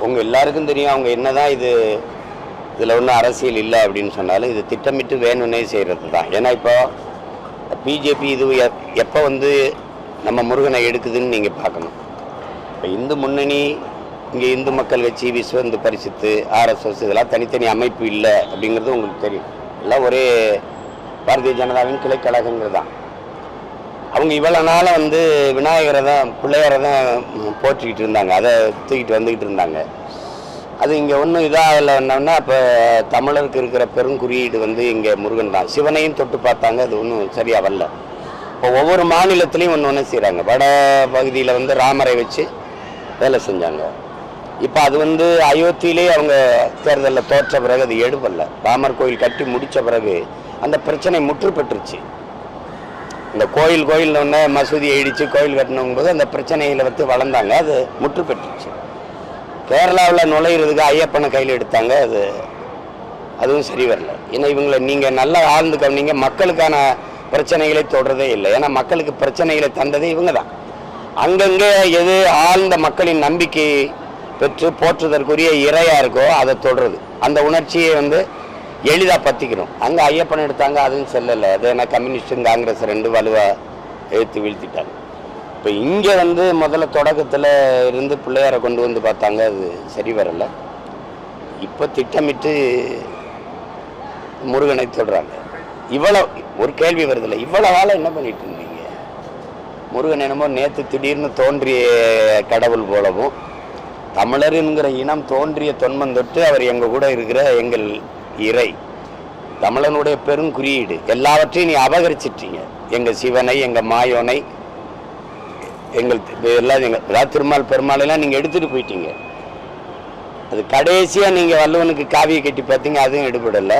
உங்கள் எல்லாருக்கும் தெரியும் அவங்க என்னதான் இது இதில் ஒன்றும் அரசியல் இல்லை அப்படின்னு சொன்னாலும் இது திட்டமிட்டு வேணும்னே செய்கிறது தான் ஏன்னா இப்போ பிஜேபி இது எப்- எப்போ வந்து நம்ம முருகனை எடுக்குதுன்னு நீங்கள் பார்க்கணும். இப்போ இந்து முன்னணி இங்கே இந்து மக்கள் கட்சி விஸ்வ இந்து பரிசுத்து ஆர்எஸ்எஸ் இதெல்லாம் தனித்தனி அமைப்பு இல்லை அப்படிங்கிறது உங்களுக்கு தெரியும். எல்லாம் ஒரே பாரதிய ஜனதாவின் கிளைக்கழகங்கிறது தான் அவங்க இவ்வளோ நாளாக வந்து விநாயகரை தான் பிள்ளையாரை தான் போற்றிக்கிட்டு இருந்தாங்க. அதை தூக்கிட்டு வந்துக்கிட்டு இருந்தாங்க. அது இங்கே ஒன்றும் இதாக இதாகலைன்னா இப்போ தமிழருக்கு இருக்கிற பெருங்குறியீடு வந்து இங்கே முருகன் தான். சிவனையும் தொட்டு பார்த்தாங்க. அது ஒன்றும் சரியாக வரல. இப்போ ஒவ்வொரு மாநிலத்திலையும் ஒன்று ஒன்று செய்கிறாங்க வட பகுதியில் வந்து ராமரை வச்சு வேலை செஞ்சாங்க. இப்போ அது வந்து அயோத்தியிலே அவங்க தேர்தலில் தோற்ற பிறகு அது எடுபடல. ராமர் கோயில் கட்டி முடித்த பிறகு அந்த பிரச்சனை முற்று பெற்றுச்சு இந்த கோயில் கோயில் ஒன்று மசூதியை இடித்து கோயில் கட்டணும் போது அந்த பிரச்சனையில் வந்து வளர்ந்தாங்க. அது முற்று பெற்றுச்சு கேரளாவில் நுழையிறதுக்கு ஐயப்பனை கையில் எடுத்தாங்க. அது அதுவும் சரி வரல. ஏன்னா இவங்களை நீங்கள் நல்லா ஆழ்ந்து கவனிங்க. மக்களுக்கான பிரச்சனைகளை தொடரதே இல்லை. ஏன்னா மக்களுக்கு பிரச்சனைகளை தந்ததே இவங்க தான் அங்கங்கே எது ஆழ்ந்த மக்களின் நம்பிக்கை பெற்று போற்றுதற்குரிய இறையாக இருக்கோ அதை தொடருது அந்த உணர்ச்சியை வந்து எளிதாக பற்றிக்கிறோம் அங்கே ஐயப்பன் எடுத்தாங்க அதுவும் செல்லலை. அது ஏன்னா கம்யூனிஸ்டும் காங்கிரஸ் ரெண்டு வலுவாக எழுத்து வீழ்த்திட்டாங்க. இப்போ இங்கே வந்து முதல்ல தொடக்கத்தில் இருந்து பிள்ளையாரை கொண்டு வந்து பார்த்தாங்க அது சரி வரலை. இப்போ திட்டமிட்டு முருகனை தொடுறாங்க. இவ்வளோ ஒரு கேள்வி வருதில்ல இவ்வளோ வேலை என்ன பண்ணிட்டு இருந்தீங்க? முருகன் என்னமோ நேற்று திடீர்னு தோன்றிய கடவுள் போலவும் தமிழருங்கிற இனம் தோன்றிய தொன்மம் தொட்டு அவர் எங்கள் கூட இருக்கிற எங்கள் இறை. தமிழனுடைய பெருங்குறியீடு எல்லாவற்றையும் நீ அபகரிச்சிட்டீங்க. எங்கள் சிவனை எங்கள் மாயோனை எங்கள் எல்லாம் எங்கள் திருமால் பெருமாளெல்லாம் நீங்கள் எடுத்துகிட்டு போயிட்டீங்க. அது கடைசியாக நீங்கள் வல்லவனுக்கு காவியை கட்டி பார்த்தீங்க அதுவும் எடுபடலை.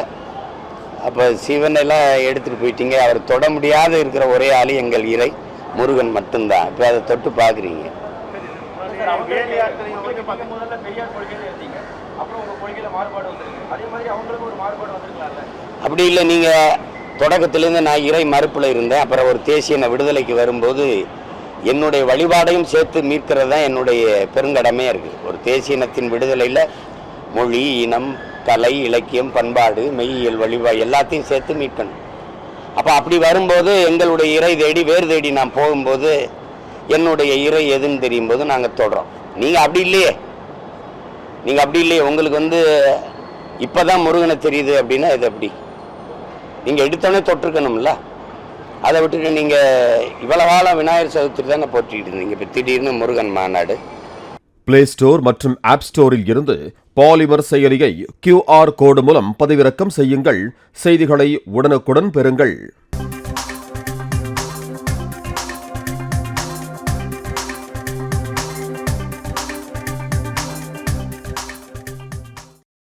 அப்போ சிவனெல்லாம் எடுத்துகிட்டு போயிட்டீங்க. அவர் தொட முடியாத இருக்கிற ஒரே ஆள் எங்கள் இறை. முருகன் மட்டும்தான். இப்போ அதை தொட்டு பார்க்குறீங்க. அப்படி இல்லை நீங்கள் தொடக்கத்திலேருந்து நான் இறை மறுப்பில் இருந்தேன். அப்புறம் ஒரு தேசியன விடுதலைக்கு வரும்போது என்னுடைய வழிபாடையும் சேர்த்து மீட்கிறது தான் என்னுடைய பெருங்கடமையாக இருக்குது ஒரு தேசியனத்தின் விடுதலையில் மொழி இனம் கலை இலக்கியம் பண்பாடு மெய்யியல் வழிபாடு எல்லாத்தையும் சேர்த்து மீட்கணும். அப்போ அப்படி வரும்போது எங்களுடைய இறை தேடி வேறு தேடி நான் போகும்போது என்னுடைய இறை எதுன்னு தெரியும் போது நாங்கள் தொடுறோம். நீங்கள் அப்படி இல்லையே. நீங்கள் அப்படி இல்லையே. உங்களுக்கு வந்து இப்போ தான் முருகனை தெரியுது அப்படின்னா இது அப்படி. நீங்கள் எடுத்தோடனே தொட்டிருக்கணும்ல. அதை விட்டுட்டு நீங்கள் இவ்வளோ காலம் விநாயகர் சதுர்த்தி தானே போட்டிட்டு இருந்தீங்க. இப்போ திடீர்னு முருகன் மாநாடு. பிளே ஸ்டோர் மற்றும் ஆப் ஸ்டோரில் இருந்து பாலிமர் செயலியை கியூஆர் கோடு மூலம் பதிவிறக்கம் செய்யுங்கள். செய்திகளை உடனுக்குடன் பெறுங்கள்.